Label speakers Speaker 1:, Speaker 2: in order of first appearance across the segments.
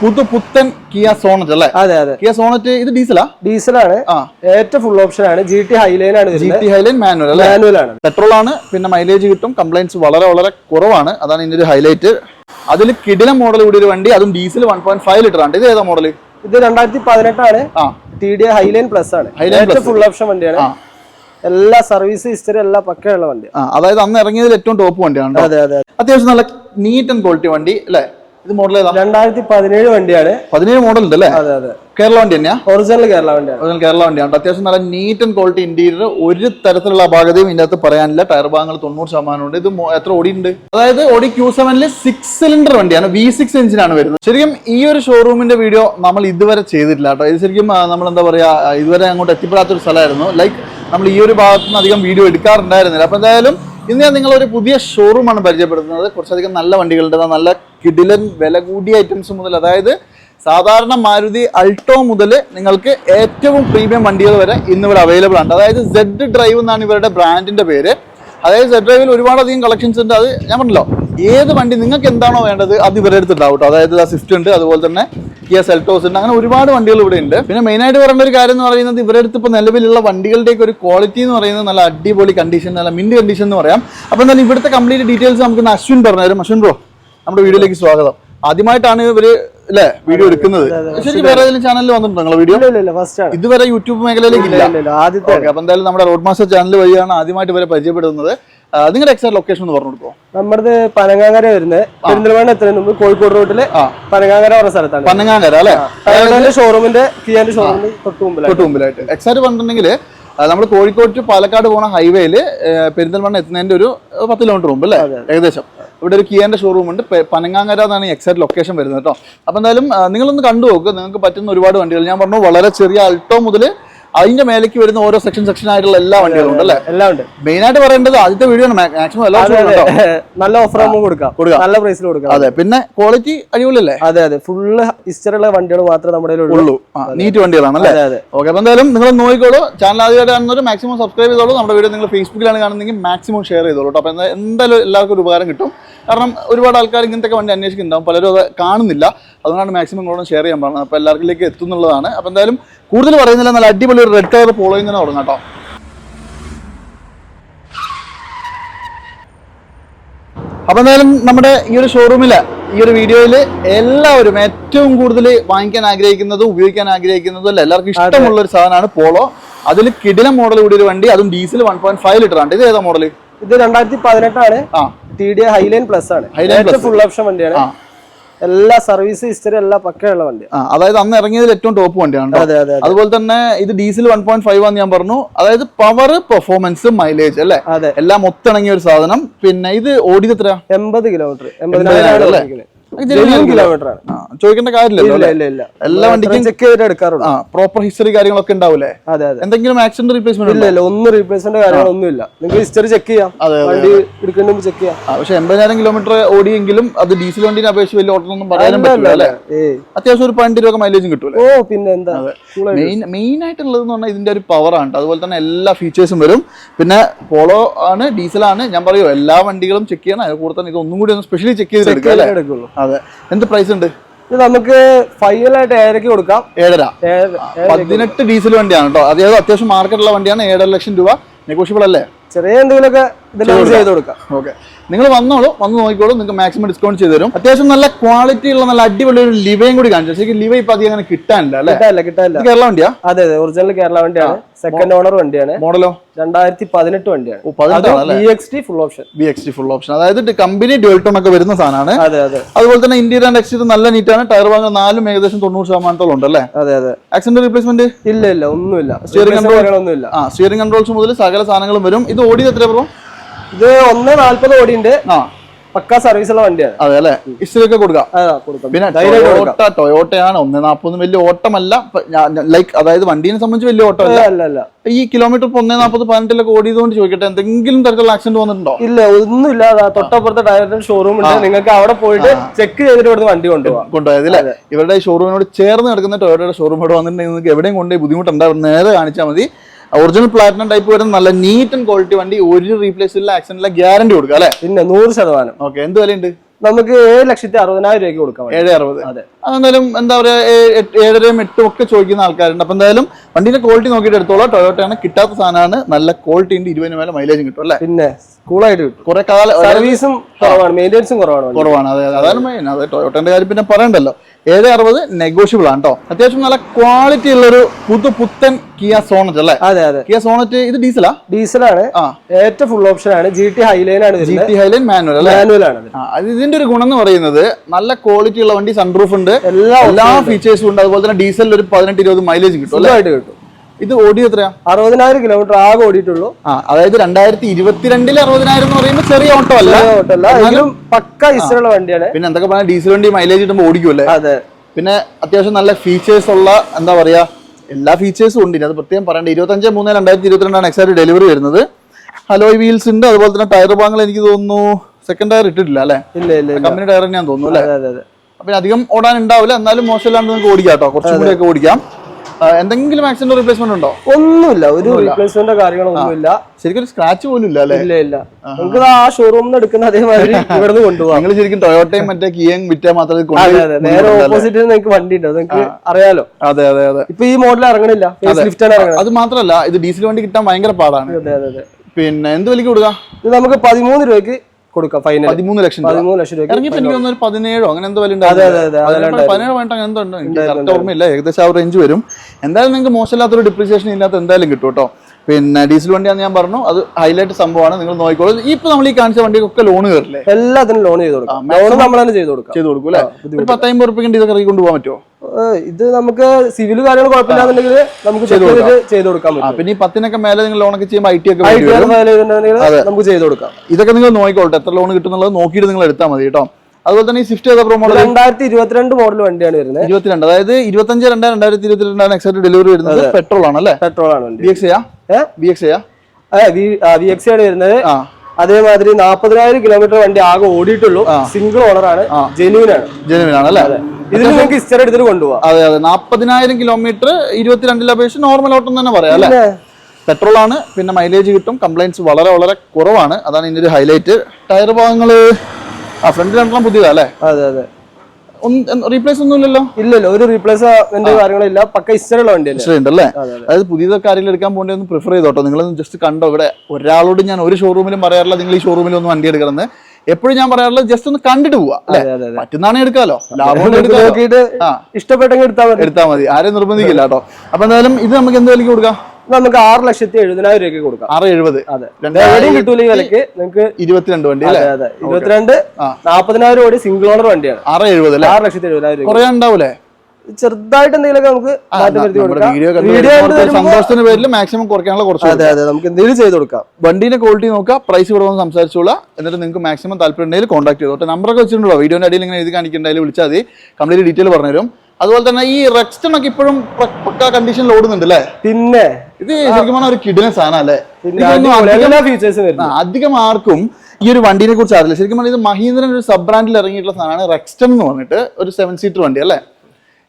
Speaker 1: പുതു പുത്തൻ Kia Sonet അല്ലേ?
Speaker 2: അതെ അതെ.
Speaker 1: കിയ സോണറ്റ് ഇത് ഡീസലാ
Speaker 2: ഡീസലാണ് ഏറ്റവും ഫുൾ ഓപ്ഷൻ ആണ്. ജി ടി ഹൈലൈൻ ആണ്
Speaker 1: ജി ടി ഹൈലൈൻ മാനുവൽ അല്ലേ?
Speaker 2: മാനുവൽ ആണ്.
Speaker 1: പെട്രോൾ ആണ് പിന്നെ മൈലേജ് കിട്ടും കംപ്ലൈൻസ് വളരെ വളരെ കുറവാണ്. അതാണ് ഇതിന്റെ ഒരു ഹൈലൈറ്റ് അതിൽ കിടിലം മോഡൽ കൂടി ഒരു വണ്ടി അതും diesel one point five litre ആണ്. ഇത് ഏതാ മോഡൽ
Speaker 2: ഇത് രണ്ടായിരത്തി പതിനെട്ടാണ്
Speaker 1: ആ.
Speaker 2: ടി ഡി ഹൈലൈൻ പ്ലസ് ആണ്.
Speaker 1: ഹൈലൈൻ
Speaker 2: ഏറ്റവും ഫുൾ ഓപ്ഷൻ വണ്ടിയാണ്. എല്ലാ സർവീസ് ഹിസ്റ്ററി എല്ലാ പക്കയുള്ള വണ്ടി
Speaker 1: ആ അതായത് അന്ന് ഇറങ്ങിയതിൽ ഏറ്റവും ടോപ്പ് വണ്ടിയാണ്.
Speaker 2: അതെ അതെ
Speaker 1: അത്യാവശ്യം നല്ല നീറ്റ് ആൻഡ് ക്വാളിറ്റി വണ്ടി അല്ലേ? ഇത് മോഡൽ ഏതാ?
Speaker 2: രണ്ടായിരത്തി പതിനേഴ് വണ്ടിയാണ്.
Speaker 1: പതിനേഴ് മോഡൽ ഉണ്ട് അല്ലേ?
Speaker 2: അതെ അതെ.
Speaker 1: കേരള വണ്ടി തന്നെയാ
Speaker 2: ഒറിജിനൽ കേരള വണ്ടിയാണ്.
Speaker 1: ഒറിജിനൽ കേരള വണ്ടിയാണ് അത്യാവശ്യം നല്ല നീറ്റ് ആൻഡ് ക്വാളിറ്റി ഇന്റീരിയർ ഒരു തരത്തിലുള്ള അപാകതയും ഇതിന്റെ അകത്ത് പറയാനില്ല. ടയർ ഭാഗങ്ങൾ തൊണ്ണൂറ് ശതമാനം ഉണ്ട്. ഇത് എത്ര ഓടി ഉണ്ട് അതായത് ഓടി ക്യൂ സെവനിൽ സിക്സ് സിലിണ്ടർ വണ്ടിയാണ്. വി സിക്സ് എഞ്ചിനാണ് വരുന്നത്. ശരിക്കും ഈ ഒരു ഷോറൂമിന്റെ വീഡിയോ നമ്മൾ ഇതുവരെ ചെയ്തിട്ടില്ല കേട്ടോ. ഇത് ശരിക്കും നമ്മൾ എന്താ പറയാ ഇതുവരെ അങ്ങോട്ട് എത്തിപ്പെടാത്ത എത്തിപ്പെടാത്തൊരു സ്ഥലമായിരുന്നു. ലൈക്ക് നമ്മൾ ഈ ഒരു ഭാഗത്തുനിന്ന് അധികം വീഡിയോ എടുക്കാറുണ്ടായിരുന്നില്ല. അപ്പൊ എന്തായാലും ഇന്ന് ഞാൻ നിങ്ങളൊരു പുതിയ ഷോറൂമാണ് പരിചയപ്പെടുത്തുന്നത്. കുറച്ചധികം നല്ല വണ്ടികളുടെ നല്ല കിടിലൻ വില കൂടിയ ഐറ്റംസ് മുതൽ അതായത് സാധാരണ മാരുതി അൾട്ടോ മുതൽ നിങ്ങൾക്ക് ഏറ്റവും പ്രീമിയം വണ്ടികൾ വരെ ഇന്ന് ഇവിടെ അവൈലബിൾ ആണ് അതായത് സെഡ് ഡ്രൈവ് എന്നാണ് ഇവരുടെ ബ്രാൻഡിന്റെ പേര്. അതായത് സെഡ് ഡ്രൈവിൽ ഒരുപാടധികം കളക്ഷൻസ് ഉണ്ട്. അത് ഞാൻ പറഞ്ഞല്ലോ ഏത് വണ്ടി നിങ്ങൾക്ക് എന്താണോ വേണ്ടത് അത് ഇവരുടെ അടുത്ത് ഉണ്ടാവും കേട്ടോ. അതായത് സ്വിഫ്റ്റ് ഉണ്ട് അതുപോലെ തന്നെ കിയ സെൽട്ടോസ് ഉണ്ട്. അങ്ങനെ ഒരുപാട് വണ്ടികൾ ഇവിടെ ഉണ്ട്. പിന്നെ മെയിൻ ആയിട്ട് പറയേണ്ട ഒരു കാര്യം എന്ന് പറയുന്നത് ഇവരുടെ അടുത്ത് ഇപ്പോൾ നിലവിലുള്ള വണ്ടികളുടെയൊക്കെ ഒരു ക്വാളിറ്റി എന്ന് പറയുന്നത് നല്ല അടിപൊളി കണ്ടീഷൻ നല്ല മിൻഡ് കണ്ടീഷൻ എന്ന് പറയാം. അപ്പോൾ എന്തായാലും ഇവിടുത്തെ കംപ്ലീറ്റ് ഡീറ്റെയിൽസ് നമുക്ക് അശ്വിൻ അശ്വിൻ പറഞ്ഞുതരും. അശ്വിൻ ബ്രോ നമ്മുടെ വീഡിയോയിലേക്ക് സ്വാഗതം. ആദ്യമായിട്ടാണ് ഇവർ അല്ലേ വീഡിയോ എടുക്കുന്നത്. ശരി വേറെ ഏതെങ്കിലും ചാനലിൽ വന്നിട്ടുണ്ടോ നിങ്ങളെ വീഡിയോ
Speaker 2: ഫസ്റ്റ്
Speaker 1: ഇതുവരെ യൂട്യൂബ് മേഖലയിലേക്ക് ഇല്ല.
Speaker 2: ആദ്യത്തെ
Speaker 1: അപ്പൊ എന്തായാലും നമ്മുടെ റോഡ് മാസ്റ്റർ ചാനൽ വഴിയാണ് ആദ്യമായിട്ട് ഇവരെ പരിചയപ്പെടുന്നത്. നിങ്ങളുടെ എക്സാക്ട് ലൊക്കേഷൻ ഒന്ന് പറഞ്ഞു കൊടുക്കോ
Speaker 2: നമ്മുടെ പനങ്ങാങ്കര വരുന്നത്. പെരിന്തൽമണ്ണ എത്തുന്നതിന് മുമ്പ് കോഴിക്കോട് റോഡിലെ. പനങ്ങാങ്കര പറഞ്ഞ സ്ഥലത്താണ്.
Speaker 1: പനങ്ങാങ്കര അല്ലെ?
Speaker 2: ഷോറൂമിന്റെ കിയാന്റെ ഷോറൂമിന്റെ തൊട്ട് മുമ്പിലായിട്ട്.
Speaker 1: തൊട്ട് മുമ്പിലായിട്ട്. എക്സാക്ട് പറഞ്ഞിട്ടുണ്ടെങ്കിൽ നമ്മൾ കോഴിക്കോട് to പാലക്കാട് പോണ ഹൈവേയിൽ പെരിന്തൽമണ്ണ എത്തുന്നതിന്റെ ഒരു പത്ത് കിലോമീറ്റർ മുമ്പ് അല്ലേ? ഏകദേശം. ഇവിടെ ഒരു കിയാന്റെ ഷോറൂം ഉണ്ട്. പനങ്ങാങ്ങര എന്നാണ് എക്സാക്ട് ലൊക്കേഷൻ വരുന്നത് കേട്ടോ. അപ്പോൾ എന്തായാലും നിങ്ങളൊന്ന് കണ്ടു നോക്ക്. നിങ്ങൾക്ക് പറ്റുന്ന ഒരുപാട് വണ്ടികൾ. ഞാൻ പറഞ്ഞു വളരെ ചെറിയ അൾട്ടോ മുതൽ അതിന്റെ മേലേക്ക് വരുന്ന ഓരോ സെക്ഷൻ സെക്ഷൻ ആയിട്ടുള്ള എല്ലാ വണ്ടികളും ഉണ്ട് അല്ലേ?
Speaker 2: എല്ലാം ഉണ്ട്.
Speaker 1: മെയിൻ ആയിട്ട് പറയേണ്ടത് ആദ്യത്തെ വീഡിയോ ആണ്. മാക്സിമം എല്ലാ
Speaker 2: നല്ല ഓഫർ ആകുമ്പോൾ കൊടുക്കാം.
Speaker 1: കൊടുക്കാം.
Speaker 2: നല്ല പ്രൈസിൽ കൊടുക്കാം.
Speaker 1: അതെ പിന്നെ ക്വാളിറ്റി അടിപൊളിയല്ലേ?
Speaker 2: അതെ അതെ. ഫുള്ള് ഹിസ്റ്ററുള്ള വണ്ടികൾ മാത്രമേ നമ്മുടെ
Speaker 1: ഉള്ളൂ. നീറ്റ് വണ്ടികളാണ് അല്ലേ
Speaker 2: അതെ അതെ.
Speaker 1: ഓക്കെ അപ്പൊ എന്തായാലും നിങ്ങൾ നോക്കിക്കോളൂ. ചാനൽ ആദ്യമായിട്ട് കാണുന്നവർ മാക്സിമം സബ്സ്ക്രൈബ് ചെയ്തോളൂ. നമ്മുടെ വീഡിയോ നിങ്ങൾ ഫേസ്ബുക്കിലാണ് കാണുന്നതെങ്കിൽ മാക്സിമം ഷെയർ ചെയ്തോളൂ കേട്ടോ. അപ്പൊ എന്തായാലും എല്ലാവർക്കും ഒരു ഉപകാരം കിട്ടും. കാരണം ഒരുപാട് ആൾക്കാർ ഇങ്ങനത്തെ വണ്ടി അന്വേഷിക്കുന്നുണ്ടാവും. പലരും അത് കാണുന്നില്ല. അതുകൊണ്ടാണ് മാക്സിമം നിങ്ങളോട് ഷെയർ ചെയ്യാൻ പറഞ്ഞത്. അപ്പോൾ എല്ലാവർക്കിലേക്ക് എത്തുന്നുള്ളതാണ്. അപ്പോൾ എന്തായാലും കൂടുതൽ പറയുന്നില്ല നല്ല അടിപൊളി ഒരു റെഡ് കളർ പോളോയിൽ തന്നെ തുടങ്ങാം കേട്ടോ. അപ്പോൾ എന്തായാലും നമ്മുടെ ഈ ഒരു ഷോറൂമിൽ ഈ ഒരു വീഡിയോയിൽ എല്ലാവരും ഏറ്റവും കൂടുതൽ വാങ്ങിക്കാൻ ആഗ്രഹിക്കുന്നതും ഉപയോഗിക്കാൻ ആഗ്രഹിക്കുന്നതും അല്ല എല്ലാവർക്കും ഇഷ്ടമുള്ള ഒരു സാധനമാണ് പോളോ അതിൽ കിടിലം മോഡൽ കൂടി ഒരു വണ്ടി അതും diesel one point five litre ആണ്. ഇത് ഏതാ മോഡൽ
Speaker 2: ഇത് രണ്ടായിരത്തി പതിനെട്ടാണ് ടി ഡി ഹൈലൈൻ പ്ലസ് ആണ്. ഫുൾ ഓപ്ഷൻ വണ്ടിയാണ്. എല്ലാ സർവീസ് ഹിസ്റ്ററി എല്ലാ പക്കയുള്ള വണ്ടിയാണ്.
Speaker 1: ആ അതായത് അന്ന് ഇറങ്ങിയതിൽ ഏറ്റവും ടോപ്പ് വണ്ടിയാണ് അതുപോലെ തന്നെ ഇത് ഡീസൽ വൺ പോയിന്റ് ഫൈവ് ആണെന്ന് ഞാൻ പറഞ്ഞു. അതായത് പവർ പെർഫോമൻസ് മൈലേജ് അല്ലേ? എല്ലാം ഒത്തിണങ്ങിയ ഒരു സാധനം. പിന്നെ ഇത് ഓടിയത് എത്ര
Speaker 2: എൺപത് കിലോമീറ്റർ
Speaker 1: എൺപതിനായിരം?
Speaker 2: കിലോമീറ്റർ ആണ്.
Speaker 1: ആ, ചോദിക്കേണ്ട
Speaker 2: കാര്യമില്ല
Speaker 1: എല്ലാ വണ്ടിക്കും
Speaker 2: ചെക്ക് ചെയ്തിട്ട്
Speaker 1: പ്രോപ്പർ ഹിസ്റ്ററി കാര്യങ്ങളൊക്കെ ഉണ്ടാവില്ലേ
Speaker 2: അതെ അതെ.
Speaker 1: എന്തെങ്കിലും ആക്സിഡന്റ് റീപ്ലേസ്മെന്റ്
Speaker 2: ഇല്ല ഇല്ല ഒന്നും റീപ്ലേസ്മെന്റ് കാര്യങ്ങളൊന്നും ഇല്ല നിങ്ങൾ ഹിസ്റ്ററി ചെക്ക് ചെയ്യാം. വണ്ടി ചെക്ക് ചെയ്യാം.
Speaker 1: പക്ഷെ എൺപതിനായിരം കിലോമീറ്റർ ഓടിയെങ്കിലും അത് ഡീസൽ വണ്ടിനെ അപേക്ഷിച്ച് വലിയ ഓട്ടമൊന്നും പറയാനും പറ്റില്ല അല്ലേ അത്യാവശ്യം ഒരു പണ്ട് രൂപ മൈലേജും കിട്ടൂലേ
Speaker 2: ഓ പിന്നെ എന്താ?
Speaker 1: മെയിൻ മെയിൻ ആയിട്ടുള്ളത് എന്ന് പറഞ്ഞാൽ ഇതിന്റെ ഒരു പവർ ആണ്. അതുപോലെ തന്നെ എല്ലാ ഫീച്ചേഴ്സും വരും. പിന്നെ പോളോ ആണ് ഡീസലാണ് ഞാൻ പറയുമോ എല്ലാ വണ്ടികളും ചെക്ക് ചെയ്യണം. അതിൽ കൂടെ തന്നെ ഇത് ഒന്നും കൂടി ഒന്ന് സ്പെഷ്യലി ചെക്ക് ചെയ്ത് എടുക്കുക അതെ. എന്ത് പ്രൈസ് ഉണ്ട്?
Speaker 2: ഇത് നമുക്ക് ഫൈനലായിട്ട് ഏഴരക്ക് കൊടുക്കാം.
Speaker 1: ഏഴര.
Speaker 2: ഏഴര-
Speaker 1: പതിനെട്ട് ഡീസൽ വണ്ടിയാണ് കേട്ടോ. അതായത് അത്യാവശ്യം മാർക്കറ്റുള്ള വണ്ടിയാണ്. ഏഴര ലക്ഷം രൂപ നെഗോഷ്യബിൾ അല്ലേ?
Speaker 2: ചെറിയ എന്തെങ്കിലുമൊക്കെ ഇതിൽ ചെയ്ത് കൊടുക്കാം.
Speaker 1: ഓക്കെ. നിങ്ങൾ വന്നോളൂ വന്ന് നോക്കിക്കോളൂ നിങ്ങൾക്ക് മാക്സിമം ഡിസ്കൗണ്ട് ചെയ്ത് തരും. അത്യാവശ്യം നല്ല ക്വാളിറ്റി ഉള്ള നല്ല അടിപൊളി ഒരു ലിവയും കൂടി കാണിച്ചു. ശരിക്കും ലിവ ഇപ്പൊ അധികം അങ്ങനെ കിട്ടാനില്ല അല്ലേ?
Speaker 2: കിട്ടാനില്ല കിട്ടാനില്ല.
Speaker 1: കേരള വണ്ടിയാ?
Speaker 2: അതെ അതെ ഒറിജിനൽ കേരള വണ്ടിയാണ്. സെക്കൻഡ് ഓണർ വണ്ടിയാണ്.
Speaker 1: മോഡലോ?
Speaker 2: രണ്ടായിരത്തി പതിനെട്ട് വണ്ടിയാണ് full option
Speaker 1: B X full option അതായത് കമ്പനി ഡ്വൽട്ടോൺ ഒക്കെ വരുന്ന സാധനമാണ്.
Speaker 2: അതെ അതെ.
Speaker 1: അതുപോലെ തന്നെ ഇന്റീരിയർ ആൻഡ് എക്സ്റ്റീരിയർ നല്ല നീറ്റാണ് ടയർ വാങ്ങുന്ന നാലും ഏകദേശം തൊണ്ണൂറ് ശതമാനത്തോളം ഉണ്ട് അല്ലേ?
Speaker 2: അതെ അതെ.
Speaker 1: ആക്സിഡന്റ് റീപ്ലേസ്മെന്റ്
Speaker 2: ഇല്ല ഇല്ല ഒന്നുമില്ല. സ്റ്റിയറിംഗ്
Speaker 1: കൺട്രോൾ
Speaker 2: ഒന്നുമില്ല
Speaker 1: ആ സ്റ്റിയറിംഗ് കൺട്രോൾസ് മുതൽ സകല സാധനങ്ങളും വരും. ഇത് ഓടിയത് എത്ര ബ്രോ?
Speaker 2: ഇത് ഒന്ന് നാല്പത് ഓടിയുണ്ട്.
Speaker 1: ആ.
Speaker 2: പക്കാ സർവീസ് ഉള്ള വണ്ടിയാണ്.
Speaker 1: അതെ അല്ലേ? ഇസ്തിരിയൊക്കെ കൊടുക്കാം. പിന്നെ ടൊയോട്ട ടൊയോട്ടയാണ് ഒന്ന് നാപ്പത് വലിയ ഓട്ടമല്ല. ലൈക്ക് അതായത് വണ്ടിനെ സംബന്ധിച്ച് വലിയ ഓട്ടമല്ല.
Speaker 2: അല്ല അല്ല
Speaker 1: ഈ കിലോമീറ്റർ ഒന്നേ നാൽപ്പത് പതിനെട്ടിലൊക്കെ ഓടിയതുകൊണ്ട് ചോദിക്കട്ടെ എന്തെങ്കിലും തരത്തിലുള്ള ആക്സിഡന്റ് വന്നിട്ടുണ്ടോ?
Speaker 2: ഇല്ല ഒന്നുമില്ല. തൊട്ടപ്പുറത്തെ ഡയറക്ടർ ഷോറൂം ഉണ്ട്. നിങ്ങൾക്ക് അവിടെ പോയിട്ട് ചെക്ക് ചെയ്തിട്ട് ഇവിടുന്ന് വണ്ടി കൊണ്ടുപോകാം
Speaker 1: കൊണ്ടുപോയത് അല്ലേ? ഇവരുടെ ഷോറൂമിനോട് ചേർന്ന് കിടക്കുന്ന ടൊയോട്ടയുടെ ഷോറൂം ഇവിടെ വന്നിട്ടുണ്ടെങ്കിൽ നിങ്ങൾക്ക് എവിടെയും കൊണ്ടുപോയി ബുദ്ധിമുട്ടുണ്ടാവും. നേരെ കാണിച്ചാൽ മതി. ഒറിജിനൽ പ്ലാറ്റിനം ടൈപ്പ് വരുന്ന നല്ല നീറ്റ് ആൻഡ് ക്വാളിറ്റി വണ്ടി ഒരു റീപ്ലേസ് ഇല്ല ആക്സിഡന്റിലെ ഗ്യാരണ്ടി കൊടുക്കുക അല്ലെ?
Speaker 2: പിന്നെ നൂറ് ശതമാനം.
Speaker 1: ഓക്കെ എന്ത് വിലയുണ്ട്?
Speaker 2: നമുക്ക് ഏഴ് ലക്ഷത്തി അറുപതിനായിരം രൂപയ്ക്ക് കൊടുക്കാം.
Speaker 1: ഏഴ് അറുപത്.
Speaker 2: അതെ.
Speaker 1: അതെന്തായാലും എന്താ പറയാ ഏഴരയും എട്ടും ഒക്കെ ചോദിക്കുന്ന ആൾക്കാരുണ്ട്. അപ്പൊ എന്തായാലും വണ്ടിന്റെ ക്വാളിറ്റി നോക്കിയിട്ട് എടുത്തോളാം. ടൊയോട്ടയാണ് കിട്ടാത്ത സാധനമാണ്. നല്ല ക്വാളിറ്റി ഉണ്ട്. ഇരുപതിന് മേലെ മൈലേജും കിട്ടും അല്ലേ?
Speaker 2: പിന്നെ കൂളായിട്ട് കിട്ടും.
Speaker 1: കുറെ കാലം
Speaker 2: സർവീസും കുറവാണ്. മെയിന്റെനൻസും കുറവാണ്
Speaker 1: കുറവാണ്. അതെ അതെ. അതാണ് മെയിൻ അതെ ടൊയോട്ടന്റെ കാര്യം പിന്നെ പറയണ്ടല്ലോ. ഏഴ് അറുപത് നെഗോഷ്യബിൾ ആണ് കേട്ടോ അത്യാവശ്യം നല്ല ക്വാളിറ്റി ഉള്ള ഒരു പുതു പുത്തൻ കിയ സോണറ്റ് അല്ലേ?
Speaker 2: അതെ അതെ.
Speaker 1: കിയ സോണറ്റ് ഇത് ഡീസലാ
Speaker 2: ഡീസലാണ്.
Speaker 1: ആ.
Speaker 2: ഏറ്റവും ഫുൾ ഓപ്ഷൻ ആണ്. ജി ടി ഹൈലൈൻ ആണ്
Speaker 1: ജി ടി ഹൈലൈൻ മാനുവൽ അല്ലേ?
Speaker 2: മാനുവൽ ആണ്
Speaker 1: അത് ഇതിന്റെ ഒരു ഗുണം എന്ന് പറയുന്നത് നല്ല ക്വാളിറ്റി ഉള്ള വണ്ടി സൺറൂഫ് ഉണ്ട്.
Speaker 2: എല്ലാ
Speaker 1: എല്ലാ ഫീച്ചേഴ്സും ഉണ്ട്. അതുപോലെ തന്നെ ഡീസലിൽ ഒരു പതിനെട്ട് ഇരുപത് മൈലേജ് കിട്ടും
Speaker 2: കിട്ടും.
Speaker 1: ഇത് ഓടി എത്രയാ?
Speaker 2: അറുപതിനായിരം കിലോമീറ്റർ ആകെ ഓടിയിട്ടുള്ളൂ.
Speaker 1: ആ അതായത് രണ്ടായിരത്തി ഇരുപത്തിരണ്ടിൽ അറുപതിനായിരം എന്ന് പറയുമ്പോൾ ചെറിയ ഓട്ടോ അല്ല?
Speaker 2: ഓട്ടോ അല്ല. എങ്കിലും പക്ക ഇസ്റ്റുള്ള വണ്ടിയാണ്.
Speaker 1: പിന്നെ എന്തൊക്കെ പറഞ്ഞാൽ ഡീസൽ വണ്ടി മൈലേജ് കിട്ടുമ്പോൾ ഓടിക്കുമല്ലേ
Speaker 2: അതെ.
Speaker 1: പിന്നെ അത്യാവശ്യം നല്ല ഫീച്ചേഴ്സ് ഉള്ള എന്താ പറയാ എല്ലാ ഫീച്ചേഴ്സും ഉണ്ട്. അത് പ്രത്യേകം പറയേണ്ട. ഇരുപത്തഞ്ച് മൂന്ന് രണ്ടായിരത്തി ഇരുപത്തിരണ്ടാണ് എക്സാക്ട് ഡെലിവറി വരുന്നത്. ഹലോയ് വീൽസ് ഉണ്ട്. അതുപോലെ തന്നെ ടയർ ഭാഗങ്ങൾ എനിക്ക് തോന്നുന്നു സെക്കൻഡ് ടയർ ഇട്ടിട്ടില്ല അല്ലേ?
Speaker 2: ഇല്ല ഇല്ല
Speaker 1: കമ്പനി ടയർ ഞാൻ തോന്നുന്നു അല്ലേ?
Speaker 2: അതെ അതെ അതെ.
Speaker 1: അപ്പൊ അധികം ഓടാൻ ഉണ്ടാവില്ല എന്നാലും മോശമില്ലാണ്ട് നിങ്ങൾക്ക് ഓടിക്കാം കേട്ടോ. കുറച്ചും കൂടി ഒക്കെ ഓടിക്കാം. എന്തെങ്കിലും ആക്സിഡന്റ് റീപ്ലേസ്മെന്റ് ഉണ്ടോ?
Speaker 2: ഒന്നുമില്ല. ഒരു റീപ്ലേസ്മെന്റോ കാര്യങ്ങളൊന്നുമില്ല
Speaker 1: ശരിക്കും ഒരു സ്ക്രാച്ച് പോലും ഇല്ല അല്ലേ?
Speaker 2: ഇല്ല ഇല്ല. നമുക്ക് ആ ഷോറൂമിൽ നിന്ന് എടുക്കുന്ന അതേമാതിരി ഇവിടുന്ന് കൊണ്ടുപോകാം
Speaker 1: നിങ്ങൾ ശരിക്കും ടൊയോട്ടയും മറ്റേ കിയങ് വിറ്റാ മാത്രമേ
Speaker 2: നേരെ ഓപ്പോസിറ്റ് നിങ്ങൾക്ക് വണ്ടി ഉണ്ട് നിങ്ങൾക്ക് അറിയാലോ.
Speaker 1: അതെ അതെ അതെ.
Speaker 2: ഇപ്പൊ ഈ മോഡൽ ഇറങ്ങണില്ല.
Speaker 1: അത്. മാത്രമല്ല ഇത് ഡീസൽ വണ്ടി കിട്ടാൻ ഭയങ്കര പാടാണ്.
Speaker 2: അതെ അതെ അതെ.
Speaker 1: പിന്നെ എന്ത് വിലക്ക് കൊടുക്കാം?
Speaker 2: ഇത് നമുക്ക് പതിമൂന്ന് രൂപയ്ക്ക് കൊടുക്കാം ഫൈനൽ
Speaker 1: പതിമൂന്ന് ലക്ഷം രൂപ.
Speaker 2: പതിമൂന്ന് ലക്ഷം രൂപയ്ക്ക്
Speaker 1: ഇറങ്ങിയപ്പോ എനിക്ക് തോന്നുന്നു പതിനേഴോ അങ്ങനെ എന്തോ വില
Speaker 2: അതെ, അതെ, അതെ,
Speaker 1: പതിനേഴ് പതിനേഴ് വേണ്ട അങ്ങനെ എന്തോ ഉണ്ട്. എനിക്ക് കറക്റ്റ് ഓർമ്മയില്ല. ഏകദേശം ആ റേഞ്ച് വരും. എന്തായാലും നിങ്ങൾക്ക് മോശമില്ലാത്തൊരു ഡിപ്രീസിയേഷൻ ഇല്ലാത്ത എന്തായാലും കിട്ടും കേട്ടോ. പിന്നെ ഡീസൽ വണ്ടിയാന്ന് ഞാൻ പറഞ്ഞു. അത് ഹൈലൈറ്റ് സംഭവമാണ്. നിങ്ങൾ നോക്കിക്കോളൂ. ഇപ്പൊ നമ്മൾ ഈ കാണിച്ച വണ്ടിക്കൊക്കെ ലോൺ കയറില്ലേ
Speaker 2: എല്ലാത്തിനും ലോൺ ചെയ്ത് കൊടുക്കാം. ലോൺ നമ്മൾ തന്നെ ചെയ്ത് കൊടുക്കാം.
Speaker 1: ചെയ്ത് കൊടുക്കും അല്ലേ? പത്തായിരം റുപ്യക്ക് ഇതൊക്കെ ഇറക്കി കൊണ്ടുപോകാൻ പറ്റുമോ?
Speaker 2: ഇത് നമുക്ക് സിവിൽ കാര്യങ്ങൾ കുഴപ്പമില്ലാന്നുണ്ടെങ്കിൽ നമുക്ക് ചെയ്ത് കൊടുക്കാൻ പറ്റും.
Speaker 1: പിന്നെ ഈ പത്തിനൊക്കെ മേലെ നിങ്ങൾ ലോണൊക്കെ ചെയ്യുമ്പോൾ ഐ ടി ഒക്കെ
Speaker 2: നമുക്ക് ചെയ്ത് കൊടുക്കാം.
Speaker 1: ഇതൊക്കെ നിങ്ങൾ നോക്കിക്കോട്ടെ എത്ര ലോൺ കിട്ടുന്നുള്ളത് നോക്കിയിട്ട് നിങ്ങൾ എടുത്താൽ മതി കേട്ടോ. അതുപോലെ തന്നെ ഈ സ്വിഫ്റ്റ് ഏതാ പ്രോ മോഡൽ
Speaker 2: രണ്ടായിരത്തി ഇരുപത്തിരണ്ട് മോഡൽ വണ്ടിയാണ് വരുന്നത്.
Speaker 1: ഇരുപത്തിരണ്ട് അതായത് ഇരുപത്തഞ്ച് രണ്ട് രണ്ടായിരത്തി ഇരുപത്തിരണ്ടാണ് എക്സൈറ്റ് ഡെലിവറി വരുന്നത്. പെട്രോൾ ആണ് അല്ലേ?
Speaker 2: പെട്രോൾ ആണ്
Speaker 1: B X B X
Speaker 2: V X ആണ് വരുന്നത്. അതേമാതിരി നാപ്പതിനായിരം കിലോമീറ്റർ വണ്ടി ആകെ ഓടിയിട്ടുള്ളൂ. സിംഗിൾ ഓണർ ആണ്. ജെനുവിൻ ആണ്.
Speaker 1: ജെനുവിൻ ആണ് അല്ലേ?
Speaker 2: ഇതിൽ നിങ്ങൾക്ക് ഇസ്റ്റർ എടുത്തിട്ട് കൊണ്ടുപോകാം
Speaker 1: അതെ അതെ. നാപ്പതിനായിരം കിലോമീറ്റർ ഇരുപത്തിരണ്ടിൽ അപേക്ഷിച്ച് നോർമൽ ഓട്ടം തന്നെ പറയാം അല്ലേ? പെട്രോൾ ആണ്. പിന്നെ മൈലേജ് കിട്ടും. കംപ്ലൈൻസ് വളരെ വളരെ കുറവാണ്. അതാണ് ഇതിന്റെ ഒരു ഹൈലൈറ്റ് ടയർ ഭാഗങ്ങൾ ആ ഫ്രണ്ട് രണ്ടെണ്ണം പുതിയതാ അല്ലേ?
Speaker 2: അതെ അതെ.
Speaker 1: റീപ്ലേസ് ഒന്നും ഇല്ലല്ലോ?
Speaker 2: ഇല്ലല്ലോ ഒരു റീപ്ലേസ് കാര്യങ്ങളില്ല പക്ക ഹിസ്റ്ററി
Speaker 1: വണ്ടി
Speaker 2: അതെ.
Speaker 1: അതായത് പുതിയതൊക്കെ ആരെങ്കിലും എടുക്കാൻ പോകേണ്ടി ഒന്ന് പ്രിഫർ ചെയ്തോട്ടോ? നിങ്ങൾ ജസ്റ്റ് കണ്ടോ? ഇവിടെ ഒരാളോട് ഞാൻ ഒരു ഷോറൂമിലും പറയാറില്ല നിങ്ങൾ ഈ ഷോറൂമിൽ ഒന്ന് വണ്ടി എടുക്കണമെന്ന്. എപ്പോഴും ഞാൻ പറയാറുള്ളത് ജസ്റ്റ് ഒന്ന് കണ്ടിട്ട് പോവാ എടുക്കാലോ? ലാഭം
Speaker 2: നോക്കിയിട്ട് ഇഷ്ടപ്പെട്ടെങ്കിൽ എടുത്താൽ മതി.
Speaker 1: എടുത്താൽ മതി. ആരെയും നിർബന്ധിക്കില്ല കേട്ടോ. അപ്പൊ എന്തായാലും ഇത് നമുക്ക് എന്ത് വിലക്ക് കൊടുക്കാം?
Speaker 2: നമുക്ക് ആറ് ലക്ഷത്തി എഴുപതിനായിരം രൂപയ്ക്ക് കൊടുക്കാം.
Speaker 1: ആറ് എഴുപത്.
Speaker 2: അതെ. എവിടെയും കിട്ടൂല ഈ വിലക്ക് നിങ്ങൾക്ക്
Speaker 1: ഇരുപത്തിരണ്ട് വണ്ടി അല്ലേ?
Speaker 2: അതെ. അതെ ഇരുപത്തിരണ്ട്. നാപ്പതിനായിരം ഓടി സിംഗിൾ ഓണർ വണ്ടിയാണ്.
Speaker 1: ആറ് എഴുപത് അല്ലേ?
Speaker 2: ആറ് ലക്ഷത്തി എഴുപതിനായിരം രൂപ
Speaker 1: കുറെ ഉണ്ടാവൂലേ
Speaker 2: ചെറുതായിട്ട് എന്തെങ്കിലുമൊക്കെ നമുക്ക്
Speaker 1: സന്തോഷത്തിന്റെ പേരിൽ മാക്സിമം കുറയ്ക്കാനുള്ള കുറച്ച്
Speaker 2: അതെ അതെ നമുക്ക് എന്തെങ്കിലും ചെയ്ത് കൊടുക്കാം.
Speaker 1: വണ്ടീന്റെ ക്വാളിറ്റി നോക്കുക പ്രൈസ് കുറവൊന്നും വന്ന് സംസാരിച്ചോളാം എന്നിട്ട് നിങ്ങൾക്ക് മാക്സിമം താല്പര്യം ഉണ്ടെങ്കിൽ കോൺടാക്ട് ചെയ്തോട്ടെ. നമ്പറൊക്കെ വെച്ചിട്ടുണ്ടോ വീഡിയോന്റെ അടിയിൽ ഇങ്ങനെ എഴുതി കാണിക്കുന്നുണ്ടെങ്കിൽ വിളിച്ചാൽ മതി. കംപ്ലീറ്റ് ഡീറ്റെയിൽ പറഞ്ഞുതരും. അതുപോലെ തന്നെ ഈ റെക്സ്റ്റൺ ഒക്കെ ഇപ്പോഴും പക്ക കണ്ടീഷനിൽ ഓടുന്നുണ്ട് അല്ലേ
Speaker 2: പിന്നെ.
Speaker 1: ഇത് ശരിക്കും പറഞ്ഞാൽ ഒരു കിടിലൻ സാധനം അല്ലേ? അധികം ആർക്കും ഈ ഒരു വണ്ടിനെ കുറിച്ച് അറിയില്ല. ശരിക്കും പറഞ്ഞാൽ ഇത് മഹീന്ദ്രൻ ഒരു സബ് ബ്രാൻഡിൽ ഇറങ്ങിയിട്ടുള്ള സാധനമാണ് റെക്സ്റ്റൺ എന്ന് പറഞ്ഞിട്ട് ഒരു സെവൻ സീറ്റർ വണ്ടി അല്ലേ?